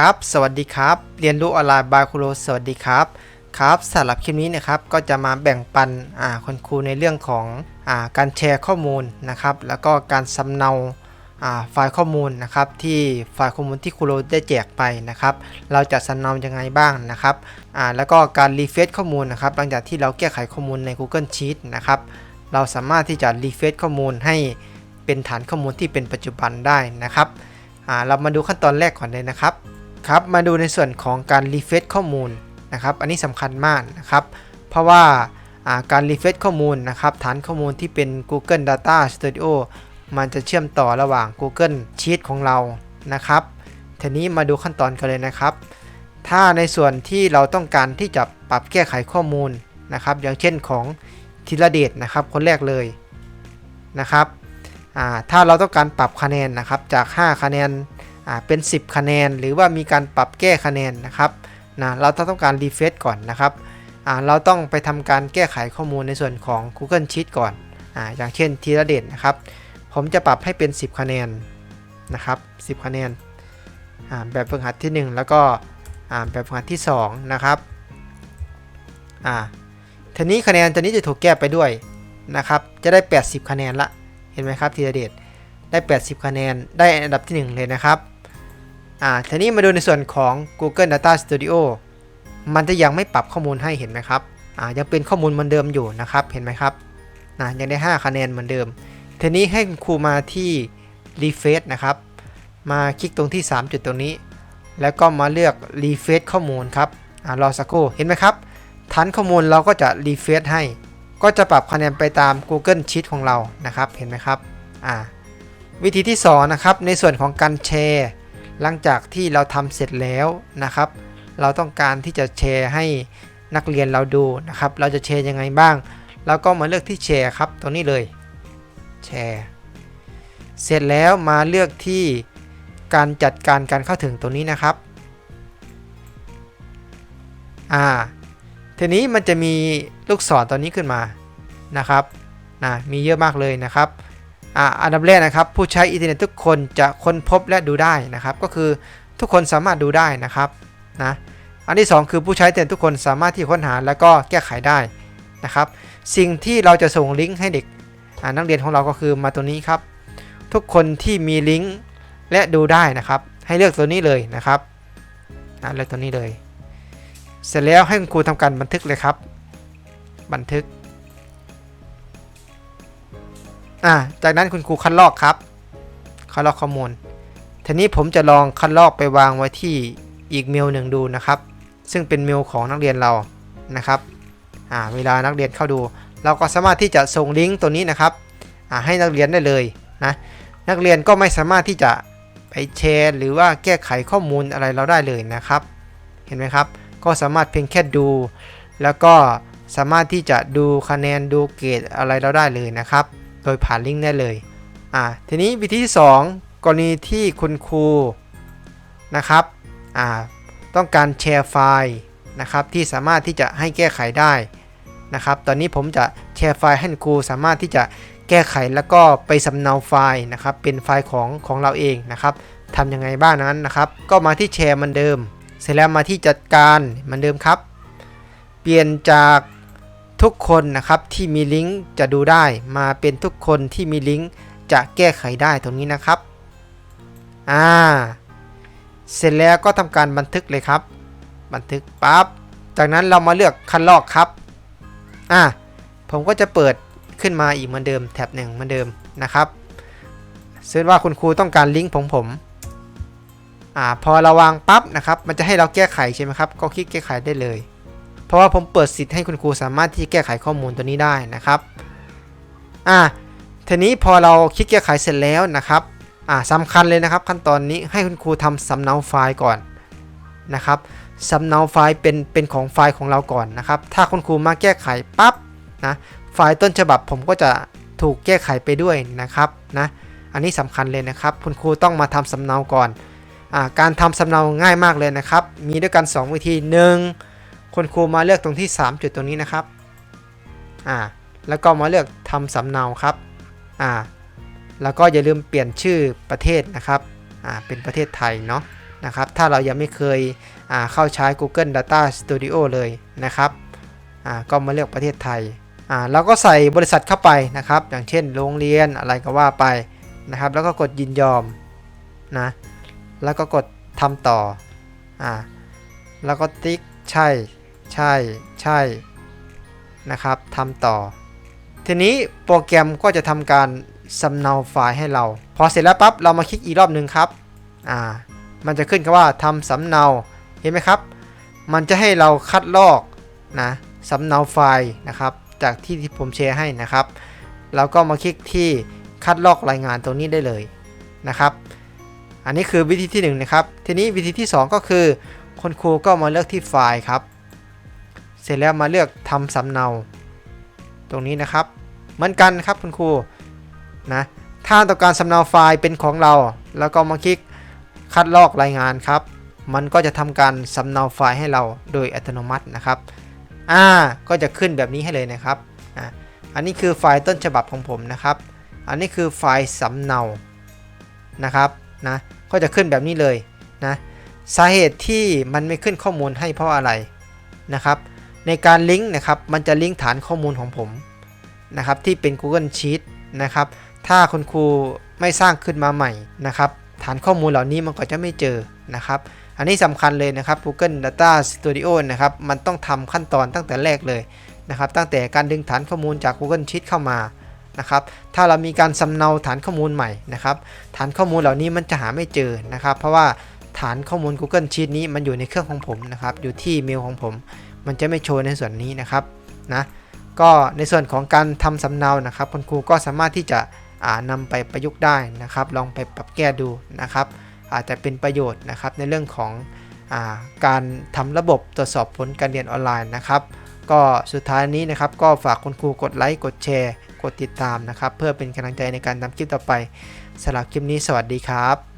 ครับ สวัสดีครับ เรียนรู้ออนไลน์บายครูโรสวัสดีครับ ครับสำหรับคลิปนี้นะครับ ก็จะมาแบ่งปันอ่าคุณครูในเรื่องของอ่าการแชร์ข้อมูลนะครับ แล้วก็การสำเนาอ่าไฟล์ข้อมูลนะครับ ที่ไฟล์ข้อมูลที่ครูโรได้แจกไปนะครับ เราจะสำเนายังไงบ้างนะครับอ่าแล้วก็การรีเฟซข้อมูลนะครับ หลังจากที่เราแก้ไขข้อมูลใน Google Sheet นะครับ เราสามารถที่จะรีเฟซข้อมูลให้เป็นฐานข้อมูลที่เป็นปัจจุบันได้นะครับเรามาดูขั้นตอนแรกก่อนเลยนะครับ ครับมาดูในส่วนของการรีเฟซข้อมูลนะครับอันนี้สำคัญมากนะครับเพราะว่าการรีเฟซข้อมูลนะครับฐานข้อมูลที่เป็น Google Data Studio มันจะเชื่อมต่อระหว่าง Google Sheet ของเรานะครับทีนี้มาดูขั้นตอนกันเลยนะครับ ถ้าในส่วนที่เราต้องการที่จะปรับแก้ไขข้อมูลนะครับอย่างเช่นของธีรเดชนะครับคนแรกเลยนะครับถ้าเราต้องการปรับคะแนนนะครับจาก 5 คะแนน เป็น 10 คะแนน หรือว่ามีการปรับแก้คะแนนนะครับนะเราต้องการรีเฟซก่อนนะครับอ่าเราต้องไปทำการแก้ไขข้อมูลในส่วนของ Google Sheet ก่อนอ่าอย่างเช่นทีละเด่นนะครับ ผมจะปรับให้เป็น 10 คะแนนนะครับ 10 คะแนนอ่าแบบฝึกหัดที่ 1 แล้วก็อ่าแบบฝึกหัดที่ 2 นะครับอ่าทีนี้คะแนนตัวนี้จะถูกแก้ไปด้วยนะครับ จะได้ 80 คะแนนละ เห็นไหมครับทีละเด่นได้ 80 คะแนน ได้อันดับที่ 1 เลยนะครับ อ่าทีนี้มาดูในส่วนของ Google Data Studio มันจะยังไม่ปรับข้อมูลให้เห็นไหมครับอ่ายังเป็นข้อมูลเหมือนเดิมอยู่นะครับเห็นไหมครับนะยังได้ 5 คะแนนเหมือนเดิม ทีนี้ให้ครูมาที่ Refresh นะครับ มาคลิกตรงที่ 3 จุดตรงนี้ แล้วก็มาเลือก Refresh ข้อมูลครับอ่ารอสักครู่เห็นไหมครับฐานข้อมูลเราก็จะ Refresh ให้ ก็จะปรับคะแนนไปตาม Google Sheet ของเรานะครับเห็นไหมครับอ่าวิธีที่ 2 นะครับ ในส่วนของการแชร์ หลังจากที่เราทำเสร็จแล้วนะครับ เราต้องการที่จะแชร์ให้นักเรียนเราดูนะครับ เราจะแชร์ยังไงบ้างเราก็มาเลือกที่แชร์ครับ ตรงนี้เลยแชร์เสร็จแล้วมาเลือกที่การจัดการการเข้าถึงตรงนี้นะครับอ่าทีนี้มันจะมีลูกศรตอนนี้ขึ้นมานะครับนะมีเยอะมากเลยนะครับ อันดับแรกนะครับ ผู้ใช้อินเทอร์เน็ตทุกคนจะค้นพบและดูได้นะครับ ก็คือทุกคนสามารถดูได้นะครับนะอันที่ 2 คือผู้ใช้เทอร์เน็ตทุกคนสามารถที่ค้นหาแล้วก็แก้ไขได้นะครับ สิ่งที่เราจะส่งลิงก์ให้เด็กนักเรียนของเราก็คือมาตัวนี้ครับ ทุกคนที่มีลิงก์และดูได้นะครับ ให้เลือกตัวนี้เลยนะครับเลือกตัวนี้เลย เสร็จแล้วให้คุณครูทำการบันทึกเลยครับ บันทึก อ่าจากนั้นคุณครูคัดลอกครับคัดลอกข้อมูลทีนี้ผมจะลองคัดลอกไปวางไว้ที่อีกเมลหนึ่งดูนะครับ ซึ่งเป็นเมลของนักเรียนเรานะครับอ่าเวลานักเรียนเข้าดู เราก็สามารถที่จะส่งลิงก์ตัวนี้นะครับอ่าให้นักเรียนได้เลยนะนักเรียนก็ไม่สามารถที่จะไปแชร์หรือว่าแก้ไขข้อมูลอะไรเราได้เลยนะครับ เห็นไหมครับ ก็สามารถเพียงแค่ดู แล้วก็สามารถที่จะดูคะแนนดูเกรดอะไรเราได้เลยนะครับ โดยผ่านลิงก์ได้เลย อ่า ทีนี้วิธีที่ 2 กรณีที่คุณครูนะครับ อ่า ต้องการแชร์ไฟล์นะครับที่สามารถที่จะให้แก้ไขได้นะครับ ตอนนี้ผมจะแชร์ไฟล์ให้ครูสามารถที่จะแก้ไขแล้วก็ไปสำเนาไฟล์นะครับ เป็นไฟล์ของของเราเองนะครับทำยังไงบ้างนั้นนะครับ ก็มาที่แชร์มือนเดิม เสร็จแล้วมาที่จัดการมือนเดิมครับ เปลี่ยนจาก ทุกคนนะครับที่มีลิงก์จะดูได้มาเป็นทุกคนที่มีลิงก์จะแก้ไขได้ตรงนี้นะครับอ่าเสร็จแล้วก็ทำการบันทึกเลยครับ บันทึกปั๊บจากนั้นเรามาเลือกคันลอกครับอ่าผมก็จะเปิดขึ้นมาอีกเหมือนเดิมแท็บหนึ่งเหมือนเดิมนะครับเช่นว่าคุณครูต้องการลิงก์ของผมอ่าพอเราวางปั๊บนะครับ มันจะให้เราแก้ไขใช่ไหมครับ ก็คลิกแก้ไขได้เลย ราะว่าผมเปิดสิทธิ์ให้คุณครูสามารถที่จะแก้ไขข้อมูลตัวนี้ได้นะครับอ่าทีนี้พอเราคลิกแก้ไขเสร็จแล้วนะครับอ่าสำคัญเลยนะครับ ขั้นตอนนี้ให้คุณครูทำสำเนาไฟล์ก่อนนะครับสำเนาไฟล์เป็นเป็นของไฟล์ของเราก่อนนะครับ ถ้าคุณครูมาแก้ไขปั๊บนะไฟล์ต้นฉบับผมก็จะถูกแก้ไขไปด้วยนะครับนะอันนี้สำคัญเลยนะครับ คุณครูต้องมาทำสำเนาก่อนอ่าการทำสำเนาง่ายมากเลยนะครับ มีด้วยกัน 2 วิธี 1. คุณครูมาเลือกตรงที่ 3 จุดตรงนี้นะครับอ่าแล้วก็มาเลือกทำสำเนาครับอ่าแล้วก็อย่าลืมเปลี่ยนชื่อประเทศนะครับอ่าเป็นประเทศไทยเนาะนะครับถ้าเรายังไม่เคยอ่าเข้าใช้ Google Data Studio เลยนะครับอ่าก็มาเลือกประเทศไทยอ่าเราก็ใส่บริษัทเข้าไปนะครับ อย่างเช่นโรงเรียนอะไรก็ว่าไปนะครับ แล้วก็กดยินยอมนะแล้วก็กดทำต่ออ่าแล้วก็ติ๊กใช่ ใช่ใช่นะครับทำต่อ ทีนี้โปรแกรมก็จะทำการสำเนาไฟล์ให้เรา พอเสร็จแล้วปั๊บเรามาคลิกอีกรอบหนึ่งครับอ่ามันจะขึ้นคำว่าทำสำเนาเห็นไหมครับ มันจะให้เราคัดลอกนะสำเนาไฟล์นะครับ จากที่ที่ผมแชร์ให้นะครับเราก็มาคลิกที่คัดลอกรายงานตรงนี้ได้เลยนะครับ อันนี้คือวิธีที่1นงนะครับ ทีนี้วิธีที่ 2 ก็คือคุณครูก็มาเลือกที่ไฟล์ครับ เสร็จแล้วมาเลือกทำสำเนา ตรงนี้นะครับเหมือนกันครับคุณครูนะถ้าต้องการสำเนาไฟล์เป็นของเรา แล้วก็มาคลิกคัดลอกรายงานครับ มันก็จะทำการสำเนาไฟล์ให้เราโดยอัตโนมัตินะครับ อ่า ก็จะขึ้นแบบนี้ให้เลยนะครับ อ่าอันนี้คือไฟล์ต้นฉบับของผมนะครับ อันนี้คือไฟล์สำเนา นะครับ นะ ก็จะขึ้นแบบนี้เลยนะ สาเหตุที่มันไม่ขึ้นข้อมูลให้เพราะอะไรนะครับ ในการลิงก์นะครับมันจะลิงก์ฐานข้อมูลของผมนะครับที่เป็น Google Sheet นะครับถ้าคุณครูไม่สร้างขึ้นมาใหม่นะครับฐานข้อมูลเหล่านี้มันก็จะไม่เจอนะครับอันนี้สำคัญเลยนะครับ Google Data Studio นะครับมันต้องทำขั้นตอนตั้งแต่แรกเลยนะครับตั้งแต่การดึงฐานข้อมูลจาก Google Sheet เข้ามานะครับถ้าเรามีการสำเนาฐานข้อมูลใหม่นะครับฐานข้อมูลเหล่านี้มันจะหาไม่เจอนะครับ เพราะว่าฐานข้อมูล Google Sheet นี้มันอยู่ในเครื่องของผมนะครับอยู่ที่เมลของผม มันจะไม่โชว์ในส่วนนี้นะครับนะก็ในส่วนของการทำสำเนานะครับ คุณครูก็สามารถที่จะอ่านำไปประยุกต์ได้นะครับ ลองไปปรับแก้ดูนะครับ อาจจะเป็นประโยชน์นะครับในเรื่องของอาการทำระบบตรวจสอบผลการเรียนออนไลน์นะครับ ก็สุดท้ายนี้นะครับ ก็ฝากคุณครูกดไลค์กดแชร์ กดติดตามนะครับ เพื่อเป็นกำลังใจในการทำคลิปต่อไปสำหรับคลิปนี้สวัสดีครับ